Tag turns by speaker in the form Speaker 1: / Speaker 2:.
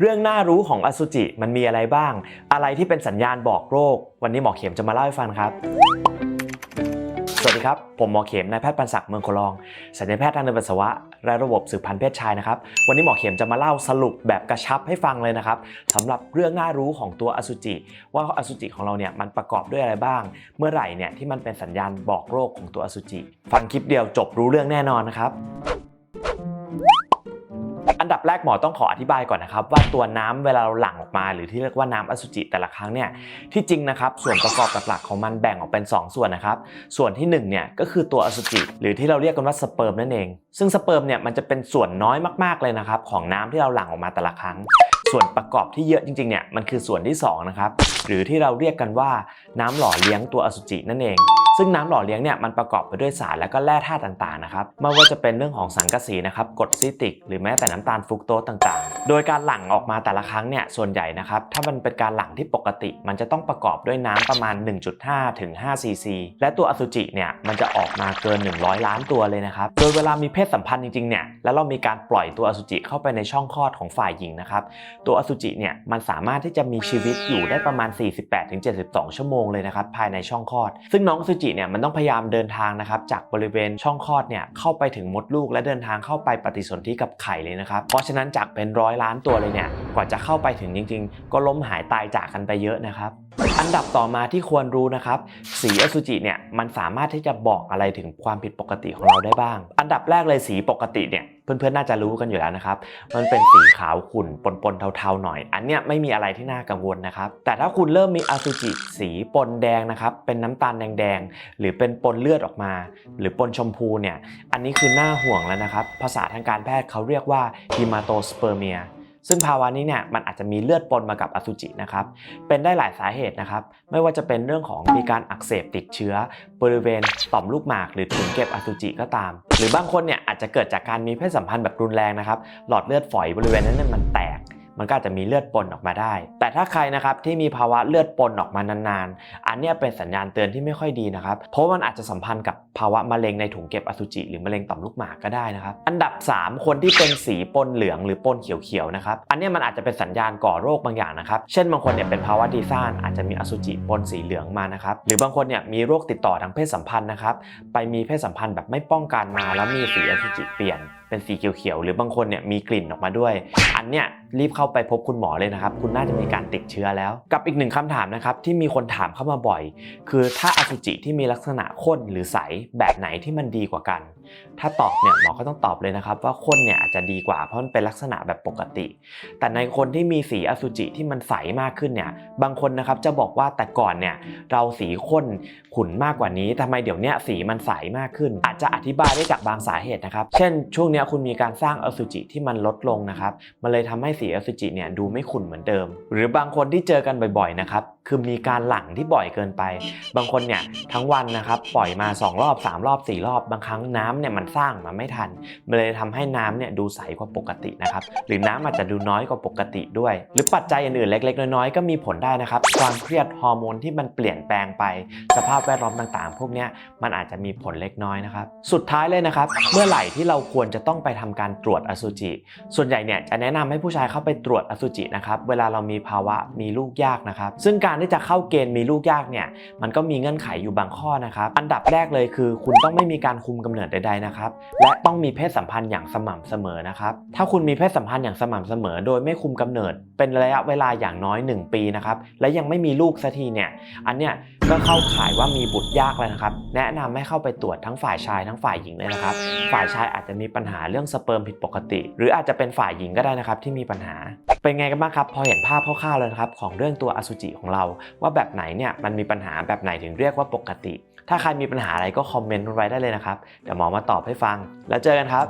Speaker 1: เรื่องน่ารู้ของอสุจิมันมีอะไรบ้าง อะไรที่เป็นสัญญาณบอกโรค วันนี้หมอเข็มจะมาเล่าให้ฟังครับ สวัสดีครับ ผมหมอเข็มนายแพทย์ปันศักดิ์เมืองโคลองศัลยแพทย์ทางเดินปัสสาวะ และระบบสืบพันธุ์เพศชายนะครับ วันนี้หมอเข็มจะมาเล่าสรุปแบบกระชับให้ฟังเลยนะครับสำหรับเรื่องน่ารู้ของตัวอสุจิ ว่าอสุจิของเราเนี่ยมันประกอบด้วยอะไรบ้าง เมื่อไหร่เนี่ยที่มันเป็นสัญญาณบอกโรคของตัวอสุจิ ฟังคลิปเดียวจบรู้เรื่องแน่นอนนะครับ อันดับแรกหมอต้องขออธิบายก่อนนะครับ ว่าตัวน้ำเวลาเราหลั่งออกมา หรือที่เรียกว่าน้ำอสุจิแต่ละครั้งเนี่ยที่จริงนะครับส่วนประกอบหลักๆของมันแบ่งออกเป็น 2 ส่วนนะครับ ส่วนที่1เนี่ยก็คือตัวอสุจิ หรือที่เราเรียกกันว่าสเปิร์มนั่นเอง ซึ่งสเปิร์มเนี่ยมันจะเป็นส่วนน้อยมากๆเลยนะครับของน้ำที่เราหลั่งออกมาแต่ละครั้ง ส่วนประกอบที่เยอะจริงๆเนี่ยมันคือส่วนที่2นะครับหรือที่เราเรียกกันว่าน้ำหล่อเลี้ยงตัวอสุจินั่นเอง ซึ่งน้ำหล่อเลี้ยงเนี่ยมันประกอบไปด้วยสารและก็แร่ธาตุต่างๆนะครับไม่ว่าจะเป็นเรื่องของสังกะสีนะครับกรดซิตริก หรือแม้แต่น้ำตาลฟุกโตสต่างๆ โดยการหลั่งออกมาแต่ละครั้งเนี่ยส่วนใหญ่นะครับถ้ามันเป็นการหลั่งที่ปกติ มันจะต้องประกอบด้วยน้ำประมาณ 1.5 ถึง5ซีซีและตัวอสุจิเนี่ยมันจะออกมาเกิน 100 ล้านตัวเลยนะครับโดยเวลามีเพศสัมพันธ์จริงๆเนี่ยแล้วเรามีการปล่อยตัวอสุจิเข้าไปในช่องคลอดของฝ่ายหญิงนะครับตัวอสุจิเนี่ยมันสามารถที่จะมีชีวิตอยู่ได้ประมาณ 48-72 ชั่วโมงเลยนะครับภายในช่องคลอด ซึ่งน้องอสุจิเนี่ยมันต้องพยายามเดินทางนะครับจากบริเวณช่องคลอดเนี่ยเข้าไปถึงมดลูกและเดินทางเข้าไปปฏิสนธิกับไข่เลยนะครับ เพราะฉะนั้นจากเป็นร้อยล้านตัวเลยเนี่ยกว่าจะเข้าไปถึงจริง ๆ ก็ล้มหายตายจากกันไปเยอะนะครับอันดับต่อมาที่ควรรู้นะครับ สีอสุจิเนี่ยมันสามารถที่จะบอกอะไรถึงความผิดปกติของเราได้บ้าง อันดับแรกเลยสีปกติเนี่ย เพื่อนๆ น่าจะรู้กันอยู่แล้วนะครับ มันเป็นสีขาวขุ่นปนๆ เทาๆ หน่อย อันเนี้ยไม่มีอะไรที่น่ากังวลนะครับ แต่ถ้าคุณเริ่มมีอสุจิสีปนแดงนะครับ เป็นน้ำตาลแดงๆ หรือเป็นปนเลือดออกมา หรือปนชมพูเนี่ย อันนี้คือน่าห่วงแล้วนะครับ ภาษาทางการแพทย์เขาเรียกว่าหิมาโตสเปอร์เมีย ซึ่งภาวะนี้เนี่ยมันอาจจะมีเลือดปนมากับอสุจินะครับ เป็นได้หลายสาเหตุนะครับ ไม่ว่าจะเป็นเรื่องของมีการอักเสบติดเชื้อ บริเวณต่อมลูกหมาก หรือถุงเก็บอสุจิก็ตาม หรือบางคนเนี่ยอาจจะเกิดจากการมีเพศสัมพันธ์แบบรุนแรงนะครับ หลอดเลือดฝอยบริเวณนั้นเนยมันแตก มันก็อาจจะมีเลือดปนออกมาได้ แต่ถ้าใครนะครับที่มีภาวะเลือดปนออกมานานๆ อันนี้เป็นสัญญาณเตือนที่ไม่ค่อยดีนะครับ เพราะมันอาจจะสัมพันธ์กับภาวะมะเร็งในถุงเก็บอสุจิหรือมะเร็งต่อมลูกหมากก็ได้นะครับ อันดับ 3 คนที่เป็นสีปนเหลืองหรือปนเขียวๆนะครับ อันนี้มันอาจจะเป็นสัญญาณก่อโรคบางอย่างนะครับ เช่นบางคนเนี่ยเป็นภาวะดีซ่านอาจจะมีอสุจิปนสีเหลืองมานะครับ หรือบางคนเนี่ยมีโรคติดต่อทางเพศสัมพันธ์นะครับ ไปมีเพศสัมพันธ์แบบไม่ป้องกันมาแล้วมีสีอสุจิเปลี่ยน เป็นสีเขียวๆหรือบางคนเนี่ยมีกลิ่นออกมาด้วย อันเนี้ยรีบเข้าไปพบคุณหมอเลยนะครับ คุณน่าจะมีการติดเชื้อแล้ว กับอีกหนึ่งคำถามนะครับที่มีคนถามเข้ามาบ่อย คือถ้าอสุจิที่มีลักษณะข้นหรือใสแบบไหนที่มันดีกว่ากัน ถ้าตอบเนี่ยหมอก็ต้องตอบเลยนะครับ ว่าข้นเนี่ยอาจจะดีกว่าเพราะมันเป็นลักษณะแบบปกติ แต่ในคนที่มีสีอสุจิที่มันใสมากขึ้นเนี่ยบางคนนะครับจะบอกว่าแต่ก่อนเนี่ยเราสีข้นขุ่นมากกว่านี้ทำไมเดี๋ยวนี้สีมันใสมากขึ้น อาจจะอธิบายได้จากบางสาเหตุนะครับ เช่นช่วงเนี้คุณมีการสร้างอสุจิที่มันลดลงนะครับ มันเลยทำให้สีอสุจิเนี่ยดูไม่ขุ่นเหมือนเดิม หรือบางคนที่เจอกันบ่อยๆนะครับ คือมีการหลั่งที่บ่อยเกินไป บางคนเนี่ยทั้งวันนะครับปล่อยมา 2 รอบ 3 รอบ 4 รอบ บางครั้งน้ำเนี่ยมันสร้างมาไม่ทันมันเลยทำให้น้ำเนี่ยดูใสกว่าปกตินะครับหรือน้ำอาจจะดูน้อยกว่าปกติด้วย หรือปัจจัยอื่นๆเล็ก ๆ น้อยๆก็มีผลได้นะครับ ความเครียดฮอร์โมนที่มันเปลี่ยนแปลงไป สภาพแวดล้อมต่างๆ พวกเนี้ยมันอาจจะมีผลเล็กน้อยนะครับ สุดท้ายเลยนะครับ เมื่อไหร่ที่เราควรจะต้องไปทำการตรวจอสุจิ ส่วนใหญ่เนี่ยจะแนะนำให้ผู้ชายเข้าไปตรวจอสุจินะครับเวลาเรามีภาวะมีลูกยากนะครับ ซึ่งการที่จะเข้าเกณฑ์มีลูกยากเนี่ยมันก็มีเงื่อนไขอยู่บางข้อนะครับอันดับแรกเลยคือ คุณต้องไม่มีการคุมกำเนิดใดๆนะครับและต้องมีเพศสัมพันธ์อย่างสม่ำเสมอนะครับถ้าคุณมีเพศสัมพันธ์อย่างสม่ำเสมอ โดยไม่คุมกำเนิด เป็นระยะเวลาอย่างน้อย 1 ปีนะครับและยังไม่มีลูกสักทีเนี่ยอันเนี้ยก็เข้าข่ายว่ามีบุตรยากแล้วนะครับแนะนำให้เข้าไปตรวจทั้งฝ่ายชายทั้งฝ่ายหญิงเลยนะครับฝ่ายชายอาจจะมีปัญหาเรื่องสเปิร์มผิดปกติ หรืออาจจะเป็นฝ่ายหญิงก็ได้นะครับที่มีปัญหา เป็นไงกันบ้างครับพอเห็นภาพคร่าวๆแล้วนะครับของเรื่องตัวอสุจิของเราว่าแบบไหนเนี่ยมันมีปัญหาแบบไหนถึงเรียกว่าปกติ ถ้าใครมีปัญหาอะไรก็คอมเมนต์ไว้ได้เลยนะครับเดี๋ยวหมอมาตอบให้ฟัง แล้วเจอกันครับ